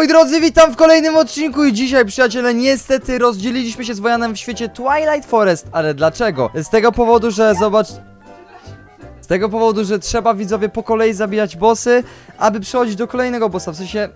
moi drodzy, witam w kolejnym odcinku i dzisiaj, przyjaciele, niestety rozdzieliliśmy się z Wojanem w świecie Twilight Forest, ale dlaczego? Z tego powodu, że zobacz... Z tego powodu, że trzeba widzowie po kolei zabijać bossy, aby przechodzić do kolejnego bossa, w sensie...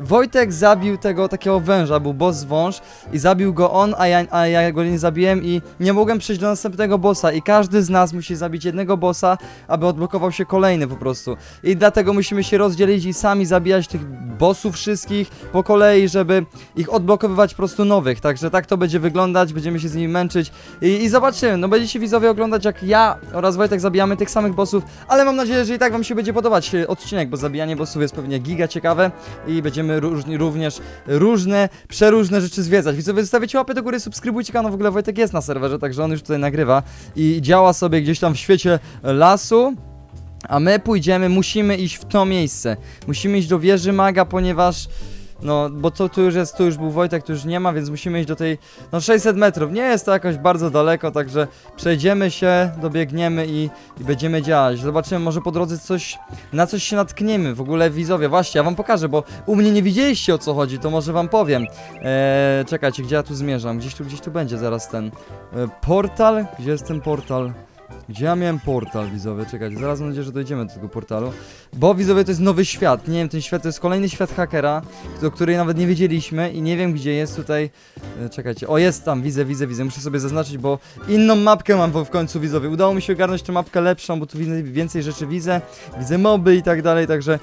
Wojtek zabił tego takiego węża, był boss wąż i zabił go on, a ja, a ja go nie zabiłem i nie mogłem przejść do następnego bossa i każdy z nas musi zabić jednego bossa, aby odblokował się kolejny po prostu. I dlatego musimy się rozdzielić i sami zabijać tych bossów wszystkich po kolei, żeby ich odblokowywać po prostu nowych. Także tak to będzie wyglądać, będziemy się z nimi męczyć i, i zobaczymy, no będziecie widzowie oglądać jak ja oraz Wojtek zabijamy tych samych bossów, ale mam nadzieję, że i tak wam się będzie podobać odcinek, bo zabijanie bossów jest pewnie giga ciekawe i będziemy różni, również różne, przeróżne rzeczy zwiedzać. Widzowie zostawicie łapę do góry, subskrybujcie kanał, w ogóle Wojtek jest na serwerze, także on już tutaj nagrywa i działa sobie gdzieś tam w świecie lasu. A my pójdziemy, musimy iść w to miejsce. Musimy iść do wieży maga, ponieważ. No, bo to tu już jest, tu już był Wojtek, tu już nie ma, więc musimy iść do tej. No, 600 metrów. Nie jest to jakoś bardzo daleko, także przejdziemy się, dobiegniemy i, i będziemy działać. Zobaczymy, może po drodze coś. Na coś się natkniemy. W ogóle widzowie, właśnie, ja wam pokażę, bo u mnie nie widzieliście o co chodzi, to może wam powiem. Eee, czekajcie, gdzie ja tu zmierzam? Gdzieś tu, gdzieś tu będzie zaraz ten. E, portal? Gdzie jest ten portal? Gdzie ja miałem portal, widzowie? Czekajcie, zaraz mam nadzieję, że dojdziemy do tego portalu. Bo widzowie to jest nowy świat. Nie wiem, ten świat to jest kolejny świat hakera, do której nawet nie wiedzieliśmy i nie wiem gdzie jest tutaj. E, Czekajcie, o jest tam, widzę, widzę, widzę. Muszę sobie zaznaczyć, bo inną mapkę mam w końcu widzowie. Udało mi się ogarnąć tę mapkę lepszą, bo tu więcej rzeczy widzę. Widzę moby i tak dalej, także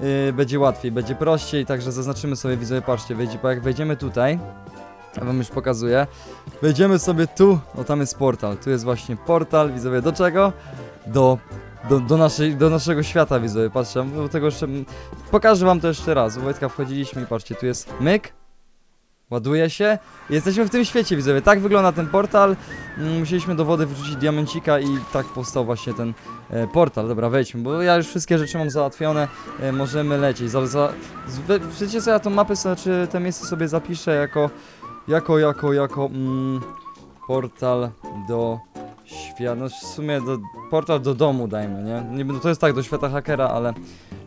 yy, będzie łatwiej, będzie prościej, także zaznaczymy sobie widzowie, patrzcie, jak wejdziemy tutaj. Ja wam już pokazuję. Wejdziemy sobie tu, o tam jest portal. Tu jest właśnie portal, widzowie, do czego? Do, do, do, naszej, do naszego świata, widzowie, patrzcie, do tego jeszcze... Pokażę wam to jeszcze raz. U Wojtka wchodziliśmy i patrzcie, tu jest myk. Ładuje się. Jesteśmy w tym świecie, widzowie. Tak wygląda ten portal. Mm, Musieliśmy do wody wrzucić diamencika i tak powstał właśnie ten e, portal. Dobra, wejdźmy, bo ja już wszystkie rzeczy mam załatwione. E, możemy lecieć. Za, za, wiecie co, ja tą mapę, sobie, czy te miejsce sobie zapiszę jako jako, jako, jako mm, portal do świata, no w sumie do, portal do domu dajmy, nie? nie? będę- To jest tak, do świata hakera, ale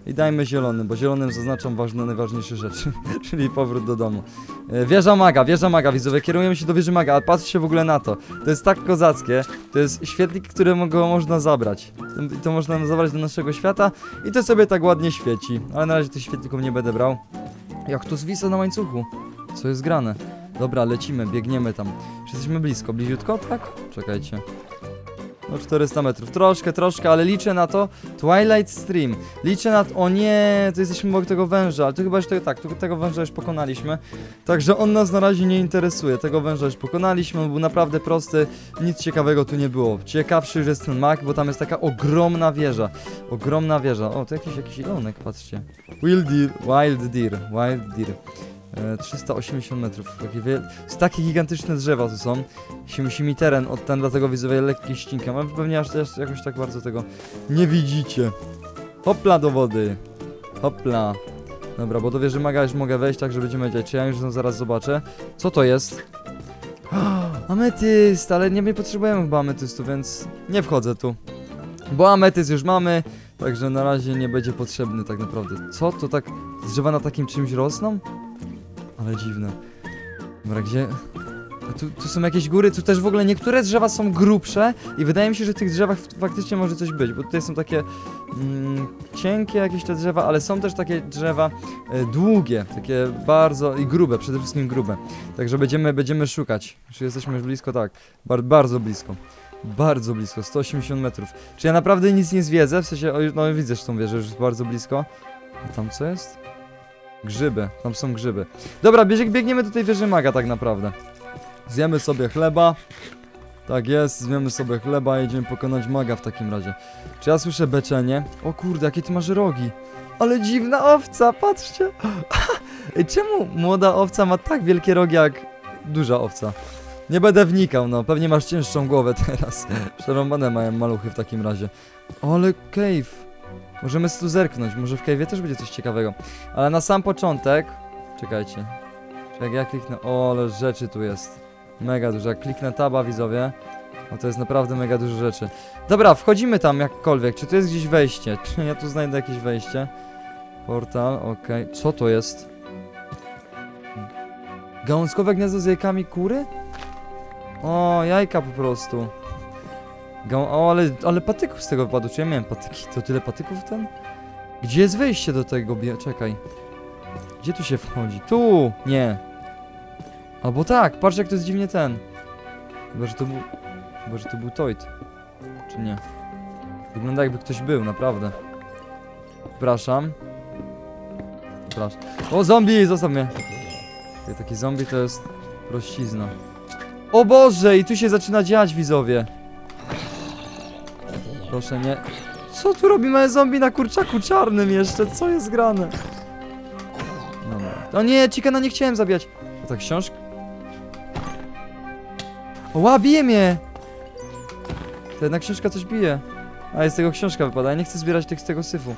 i dajmy zielony, bo zielonym zaznaczam ważne, najważniejsze rzeczy, czyli powrót do domu. E, Wieża maga, wieża maga, widzowie, kierujemy się do wieży maga, ale patrzcie w ogóle na to. To jest tak kozackie, to jest świetlik, którego można zabrać. I to można zabrać do naszego świata i to sobie tak ładnie świeci, ale na razie tych świetlików nie będę brał. Jak to zwisa na łańcuchu? Co jest grane? Dobra, lecimy, biegniemy tam. Czy jesteśmy blisko? Bliziutko, tak? Czekajcie. No 400 metrów. Troszkę, troszkę, ale liczę na to. Twilight Stream. Liczę na to. O nie, to jesteśmy obok tego węża, ale tu chyba już tego, tak, tu tego węża już pokonaliśmy. Także on nas na razie nie interesuje. Tego węża już pokonaliśmy, on był naprawdę prosty. Nic ciekawego tu nie było. Ciekawszy już jest ten mak, bo tam jest taka ogromna wieża. Ogromna wieża. O, to jakiś, jakiś ilonek, patrzcie. Wild deer, wild deer, wild deer. E, 380 metrów. Takie, wie... takie gigantyczne drzewa tu są. Się musi mi teren od ten, dlatego widzowie lekki ścinkam. Ale pewnie aż też jakoś tak bardzo tego nie widzicie. Hopla do wody. Hopla. Dobra, bo do wieży maga już mogę wejść, tak że będziemy wiedzieć. Czy ja już zaraz zobaczę. Co to jest? Ametyst, ale nie, nie potrzebujemy chyba ametystu, więc nie wchodzę tu. Bo ametyst już mamy, także na razie nie będzie potrzebny tak naprawdę. Co to tak drzewa na takim czymś rosną? Ale dziwne. Dobra, gdzie... Tu, tu są jakieś góry, tu też w ogóle niektóre drzewa są grubsze i wydaje mi się, że w tych drzewach faktycznie może coś być, bo tutaj są takie mm, cienkie jakieś te drzewa, ale są też takie drzewa e, długie, takie bardzo i grube, przede wszystkim grube. Także będziemy, będziemy szukać. Czy jesteśmy już blisko? Tak, Bar bardzo blisko. Bardzo blisko, 180 metrów. Czy ja naprawdę nic nie zwiedzę? W sensie, no widzę, że tą wieżę już jest bardzo blisko. A tam co jest? Grzyby, tam są grzyby. Dobra, biegniemy do tej wieży maga tak naprawdę. Zjemy sobie chleba. Tak jest, zjemy sobie chleba i jedziemy pokonać maga w takim razie. Czy ja słyszę beczenie? O kurde, jakie ty masz rogi. Ale dziwna owca, patrzcie. Czemu młoda owca ma tak wielkie rogi jak duża owca? Nie będę wnikał, no. Pewnie masz cięższą głowę teraz. Przerąbane mają maluchy w takim razie. Ale cave. Możemy tu zerknąć, może w cave'ie też będzie coś ciekawego. Ale na sam początek... Czekajcie. Jak ja kliknę... O, ale rzeczy tu jest. Mega dużo. Jak kliknę taba, widzowie... No to jest naprawdę mega dużo rzeczy. Dobra, wchodzimy tam jakkolwiek. Czy tu jest gdzieś wejście? Czy ja tu znajdę jakieś wejście? Portal, okej. Co to jest? Gałązkowe gniazdo z jajkami kury? O, jajka po prostu. O, ale, ale patyków z tego wypadło. Czy ja miałem patyki? To tyle patyków ten? Gdzie jest wejście do tego? Czekaj. Gdzie tu się wchodzi? Tu! Nie. Albo tak, patrz jak to jest dziwnie ten. Chyba, że to był... Chyba, że to był Toit. Czy nie? Wygląda jakby ktoś był, naprawdę. Przepraszam. Przepraszam. O, zombie! Zostaw mnie. Ej, Taki zombie to jest prościzna. O Boże! I tu się zaczyna dziać, widzowie. Proszę nie. Co tu robi małe zombie na kurczaku czarnym jeszcze? Co jest grane? Dobra. O nie, chickena nie chciałem zabijać. A tak książka? Ła, bije mnie! To jednak książka coś bije. A, jest tego książka wypada. Ja nie chcę zbierać tych z tego syfu.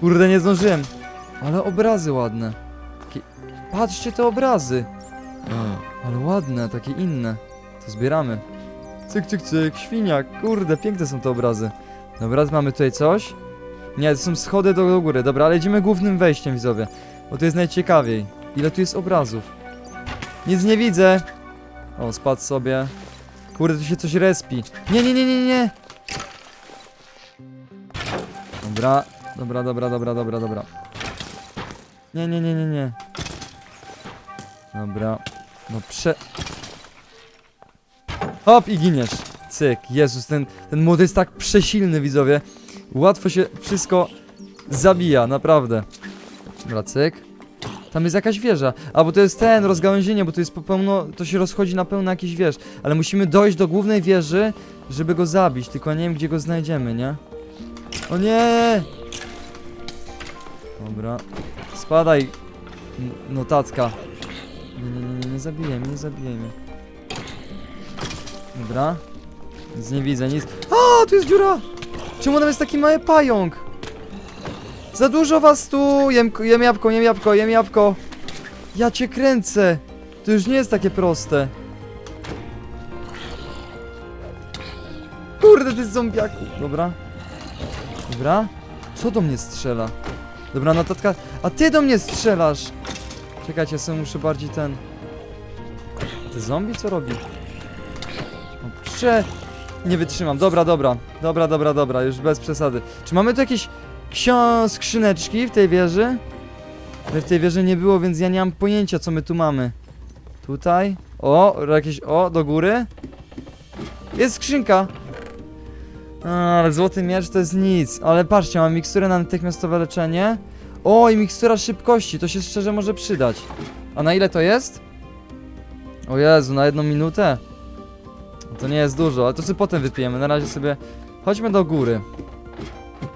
Kurde, nie zdążyłem. Ale obrazy ładne. Takie... Patrzcie te obrazy. Ale ładne, takie inne. To zbieramy. Cyk, cyk, cyk, świniak. Kurde, piękne są te obrazy. Dobra, mamy tutaj coś. Nie, to są schody do, do góry. Dobra, ale idziemy głównym wejściem, widzowie. Bo to jest najciekawiej. Ile tu jest obrazów? Nic nie widzę. O, spadł sobie. Kurde, tu się coś respi. Nie, nie, nie, nie, nie. Dobra, dobra, dobra, dobra, dobra, dobra. Nie, nie, nie, nie, nie. Dobra. No prze... Hop i giniesz. Cyk. Jezus, ten, ten młody jest tak przesilny, widzowie. Łatwo się wszystko zabija, naprawdę. Dobra, cyk. Tam jest jakaś wieża. A, bo to jest ten, rozgałęzienie, bo to jest po pełno, to się rozchodzi na pełno jakiś wież. Ale musimy dojść do głównej wieży, żeby go zabić, tylko nie wiem, gdzie go znajdziemy, nie? O nie! Dobra. Spadaj, notatka. Nie, nie, nie, nie, nie zabijaj mnie, nie zabijaj mnie. Dobra. Nic nie widzę, nic. A, tu jest dziura! Czemu tam jest taki mały pająk? Za dużo was tu! Jem, jem jabłko, jem jabłko, jem jabłko. Ja cię kręcę. To już nie jest takie proste. Kurde, ty zombiaku. Dobra. Dobra. Co do mnie strzela? Dobra, notatka. A ty do mnie strzelasz! Czekajcie, ja sobie muszę bardziej ten... A Ty zombie co robi? Prze... Nie wytrzymam. Dobra, dobra. Dobra, dobra, dobra. Już bez przesady. Czy mamy tu jakieś skrzyneczki w tej wieży? W tej wieży nie było, więc ja nie mam pojęcia, co my tu mamy. Tutaj. O, jakieś... O, do góry. Jest skrzynka. A, ale złoty miecz to jest nic. Ale patrzcie, mam miksturę na natychmiastowe leczenie. O, i mikstura szybkości. To się szczerze może przydać. A na ile to jest? O Jezu, na jedną minutę? To nie jest dużo, ale to sobie potem wypijemy. Na razie sobie... Chodźmy do góry.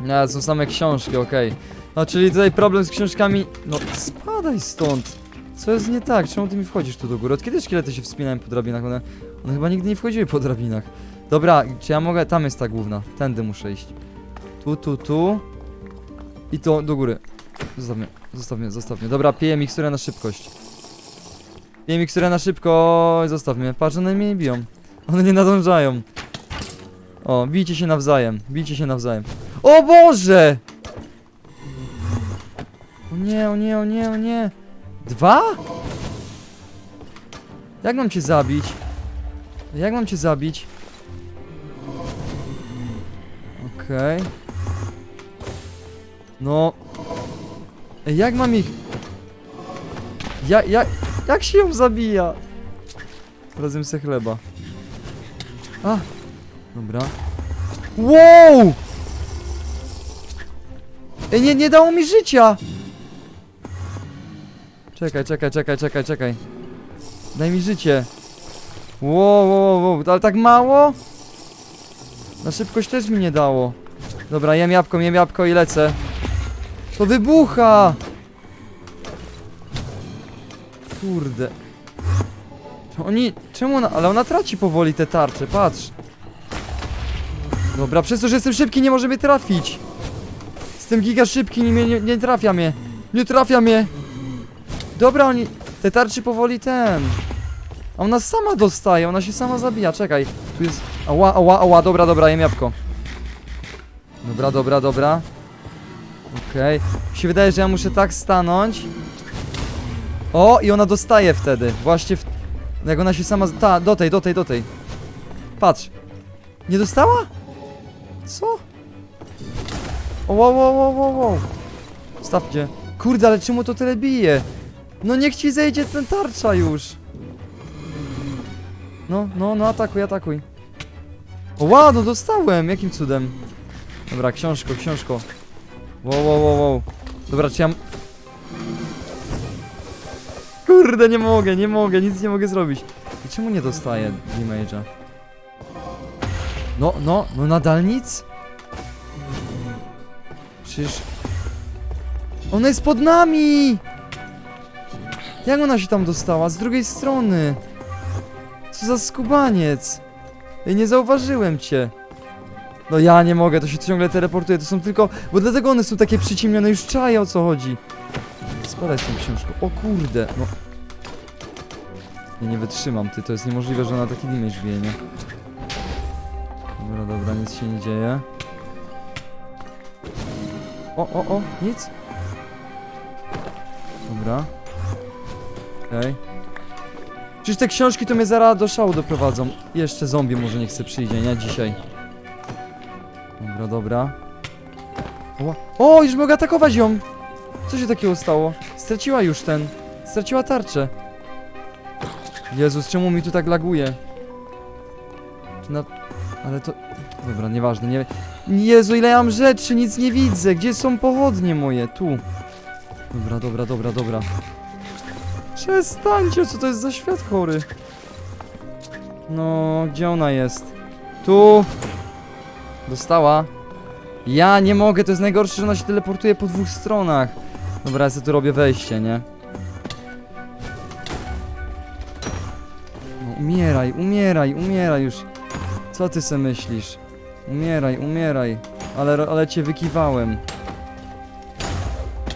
Nie, są same książki, okej. No, czyli tutaj problem z książkami... No, spadaj stąd. Co jest nie tak? Czemu ty mi wchodzisz tu do góry? Od kiedy szkielety się wspinają po drabinach? One, one chyba nigdy nie wchodziły po drabinach. Dobra, czy ja mogę... Tam jest ta główna. Tędy muszę iść. Tu, tu, tu. I to do góry. Zostaw mnie, zostaw mnie, zostaw mnie. Dobra, piję miksturę na szybkość. Piję miksturę na szybkość, zostaw mnie. Patrz, one mnie nie biją. One nie nadążają. O, bijcie się nawzajem, bijcie się nawzajem. O Boże! O nie, o nie, o nie, o nie. Dwa? Jak mam cię zabić? Jak mam cię zabić? Okej. No. Ej, jak mam ich... Ja, ja, jak się ją zabija? Razem se chleba. A! Dobra. Wow! Ej, nie, nie dało mi życia! Czekaj, czekaj, czekaj, czekaj, czekaj. Daj mi życie. Wow, wow, wow, ale tak mało? Na szybkość też mi nie dało. Dobra, jem jabłko, jem jabłko i lecę. To wybucha! Kurde. To Oni... Czemu ona... Ale ona traci powoli te tarcze, patrz. Dobra, przez to, że jestem szybki nie może mnie trafić. Jestem giga szybki, nie, nie, nie trafia mnie. Nie trafia mnie. Dobra, oni... Te tarczy powoli ten... A ona sama dostaje, ona się sama zabija, czekaj. Tu jest... Ała, ała, ała, dobra, dobra, jem jabłko. Dobra, dobra, dobra. Okej. Mi się wydaje, że ja muszę tak stanąć. O, i ona dostaje wtedy. Właśnie w... Jak ona się sama... Ta, do tej, do tej, do tej. Patrz. Nie dostała? Co? Wow, wow, wow, wow, wow. Stawcie. Kurde, ale czemu to tyle bije? No niech ci zejdzie ten tarcza już. No, no, no, atakuj, atakuj. O, wow, no dostałem, jakim cudem. Dobra, książko, książko. Wow, wow, wow, wow. Dobra, czy ja... Kurde, nie mogę, nie mogę, nic nie mogę zrobić. I czemu nie dostaję damage'a? No, no, no nadal nic? Przecież... Ona jest pod nami! Jak ona się tam dostała? Z drugiej strony. Co za skubaniec. Ej, nie zauważyłem cię. No ja nie mogę, to się ciągle teleportuje, to są tylko... Bo dlatego one są takie przyciemnione, już czaję o co chodzi. Spadaj z tą książką. O kurde, no... Ja nie wytrzymam, ty, to jest niemożliwe, że ona taki damage bije, nie? Dobra, dobra, nic się nie dzieje. O, o, o, nic? Dobra. Okej. Przecież te książki to mnie zaraz do szału doprowadzą. Jeszcze zombie może nie chce przyjdzie, nie? Dzisiaj. Dobra, dobra. O, o, już mogę atakować ją! Co się takiego stało? Straciła już ten. Straciła tarczę. Jezus, czemu mi tu tak laguje? Na... Ale to... Dobra, nieważne, nie... Jezu, ile ja mam rzeczy, nic nie widzę. Gdzie są pochodnie moje? Tu. Dobra, dobra, dobra, dobra. Przestańcie, co to jest za świat chory? No, gdzie ona jest? Tu. Dostała. Ja nie mogę, to jest najgorsze, że ona się teleportuje po dwóch stronach. Dobra, ja sobie tu robię wejście, nie? Umieraj, umieraj, umieraj już. Co ty se myślisz? Umieraj, umieraj. Ale, ale cię wykiwałem.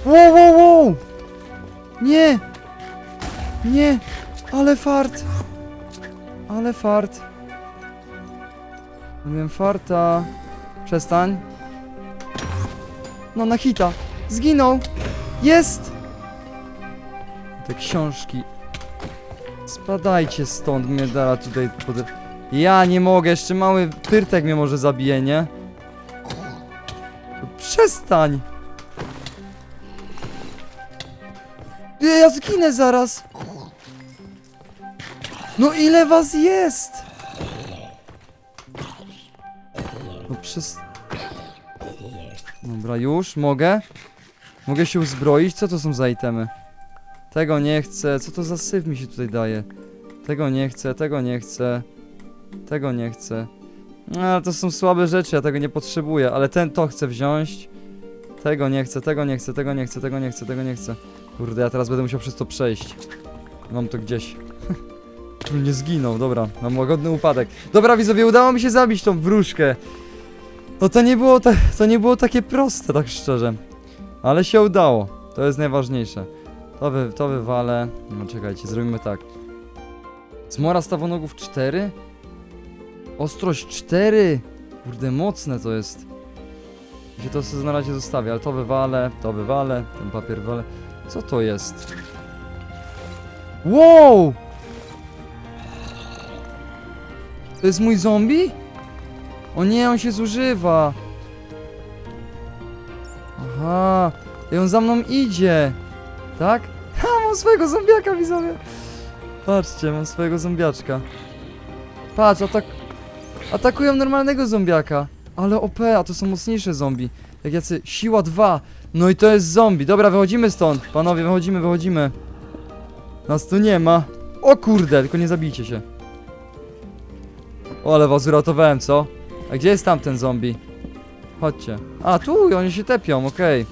Wow, wow, wow! Nie! Nie! Ale fart! Ale fart! Miałem farta. Przestań. No na hita. Zginął! Jest! Te książki. Spadajcie stąd, mnie dara tutaj pod... Ja nie mogę, jeszcze mały pyrtek mnie może zabije, nie? No Przestań! Ja zginę zaraz! No ile was jest? No przez... Dobra, już, mogę? Mogę się uzbroić? Co to są za itemy? Tego nie chcę, co to za syf mi się tutaj daje? Tego nie chcę, tego nie chcę. Tego nie chcę. No, ale to są słabe rzeczy, ja tego nie potrzebuję, ale ten to chcę wziąć. Tego nie chcę, tego nie chcę, tego nie chcę, tego nie chcę, tego nie chcę. Kurde, ja teraz będę musiał przez to przejść. Mam to gdzieś. Tu nie zginął, dobra, mam łagodny upadek. Dobra, widzowie, udało mi się zabić tą wróżkę. No to nie było, ta, to nie było takie proste, tak szczerze. Ale się udało, to jest najważniejsze. To, wy, to wywalę. No czekajcie, zrobimy tak. Zmora stawonogów 4? Ostrość 4! Kurde, mocne to jest. Gdzie to sobie na razie zostawię, ale to wywalę, to wywalę, ten papier wywalę. Co to jest? Wow! To jest mój zombie? O nie, on się zużywa. Aha, i on za mną idzie. Tak? Ha, mam swojego zombiaka, widzowie. Patrzcie, mam swojego zombiaczka. Patrz, atak... Atakują normalnego zombiaka. Ale OP, a to są mocniejsze zombie. Jak jacy... Siła 2. No i to jest zombie. Dobra, wychodzimy stąd. Panowie, wychodzimy, wychodzimy. Nas tu nie ma. O kurde, tylko nie zabijcie się. O, ale was uratowałem, co? A gdzie jest tamten zombie? Chodźcie. A, tu, oni się tepią, okej.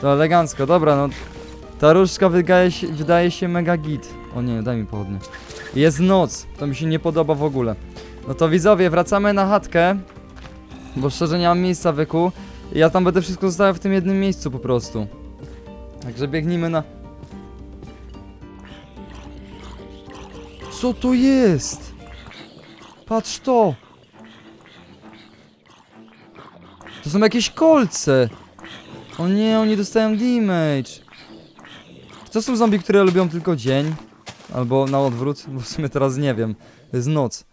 To elegancko, dobra, no... Ta różdżka wydaje się, wydaje się mega git. O nie, daj mi pochodnie. Jest noc, to mi się nie podoba w ogóle. No to widzowie, wracamy na chatkę. Bo szczerze nie mam miejsca wyku. Ja tam będę wszystko zostawiał w tym jednym miejscu po prostu. Także biegnijmy na... Co to jest? Patrz to! To są jakieś kolce! O nie, oni dostają damage! To są zombie, które lubią tylko dzień. Albo na odwrót, bo w sumie teraz nie wiem. To jest noc.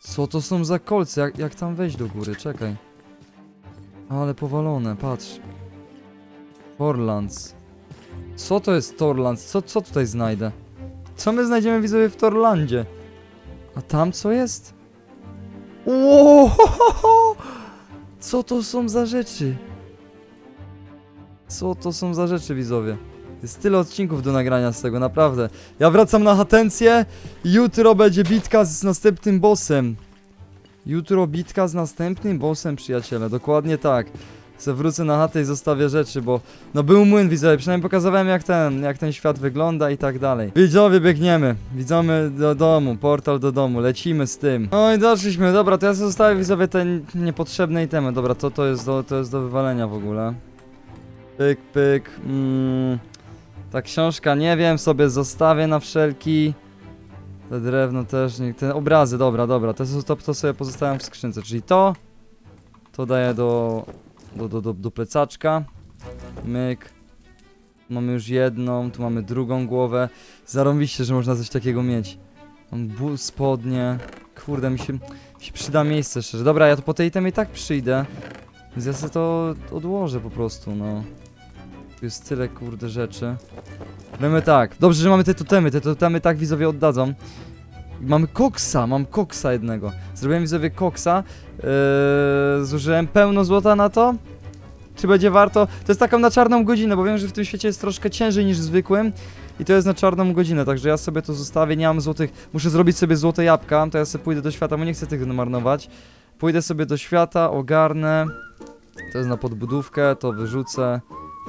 Co to są za kolce? Jak, jak tam wejść do góry? Czekaj. Ale powalone, patrz. Torlands. Co to jest Torlands? Co, co tutaj znajdę? Co my znajdziemy widzowie w Torlandzie? A tam co jest? Wow! Co to są za rzeczy? Co to są za rzeczy widzowie? Jest tyle odcinków do nagrania z tego, naprawdę. Ja wracam na hatencję. Jutro będzie bitka z następnym bossem. Jutro bitka z następnym bossem, przyjaciele. Dokładnie tak. Se wrócę na chatę i zostawię rzeczy, bo no był młyn widzowie, przynajmniej pokazałem jak ten, jak ten świat wygląda i tak dalej. Widzowie, biegniemy. Widzimy do domu, portal do domu, lecimy z tym. No i doszliśmy, dobra, to ja zostawię widzowie te niepotrzebne itemy. Dobra, to, to, jest do, to jest do wywalenia w ogóle. Pyk, pyk. Mm. Ta książka, nie wiem, sobie zostawię na wszelki. Te drewno też, nie, te obrazy, dobra, dobra, to, to, to sobie pozostawiam w skrzynce, czyli to, to daję do, do, do, do, do plecaczka, myk, mamy już jedną, tu mamy drugą głowę, zarąbiście, że można coś takiego mieć, mam spodnie, kurde, mi się, mi się przyda miejsce szczerze, dobra, ja to po tej temie i tak przyjdę, więc ja sobie to odłożę po prostu, no. Tu jest tyle kurde rzeczy. Robimy tak. Dobrze, że mamy te totemy. Te totemy tak widzowie oddadzą. Mamy koksa, mam koksa jednego. Zrobiłem widzowie koksa. Yy, zużyłem pełno złota na to. Czy będzie warto? To jest taką na czarną godzinę, bo wiem, że w tym świecie jest troszkę ciężej niż zwykłym. I to jest na czarną godzinę, także ja sobie to zostawię. Nie mam złotych. Muszę zrobić sobie złote jabłka. To ja sobie pójdę do świata, bo nie chcę tych marnować. Pójdę sobie do świata, ogarnę. To jest na podbudówkę, to wyrzucę.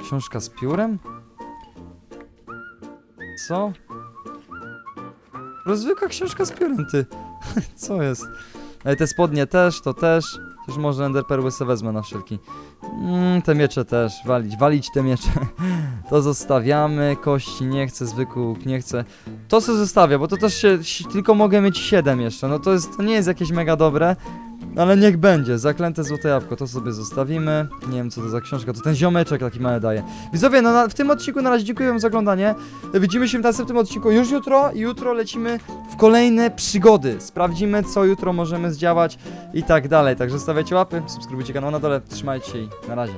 Książka z piórem? Co? Rozwykła książka z piórem, ty. Co jest? Te spodnie też, to też. Chociaż może Ender Perły se wezmę na wszelki. Mm, te miecze też, walić, walić te miecze. To zostawiamy, kości nie chcę, zwykły łuk nie chcę. To se zostawię, bo to też się, si- tylko mogę mieć 7 jeszcze. No to jest, to nie jest jakieś mega dobre. Ale niech będzie, zaklęte złote jabłko, to sobie zostawimy. Nie wiem co to za książka, to ten ziomeczek taki mały daje. Widzowie, no na, w tym odcinku na razie dziękuję za oglądanie. Widzimy się w następnym odcinku już jutro i jutro lecimy w kolejne przygody. Sprawdzimy co jutro możemy zdziałać i tak dalej. Także stawiajcie łapy, subskrybujcie kanał na dole, trzymajcie się i na razie.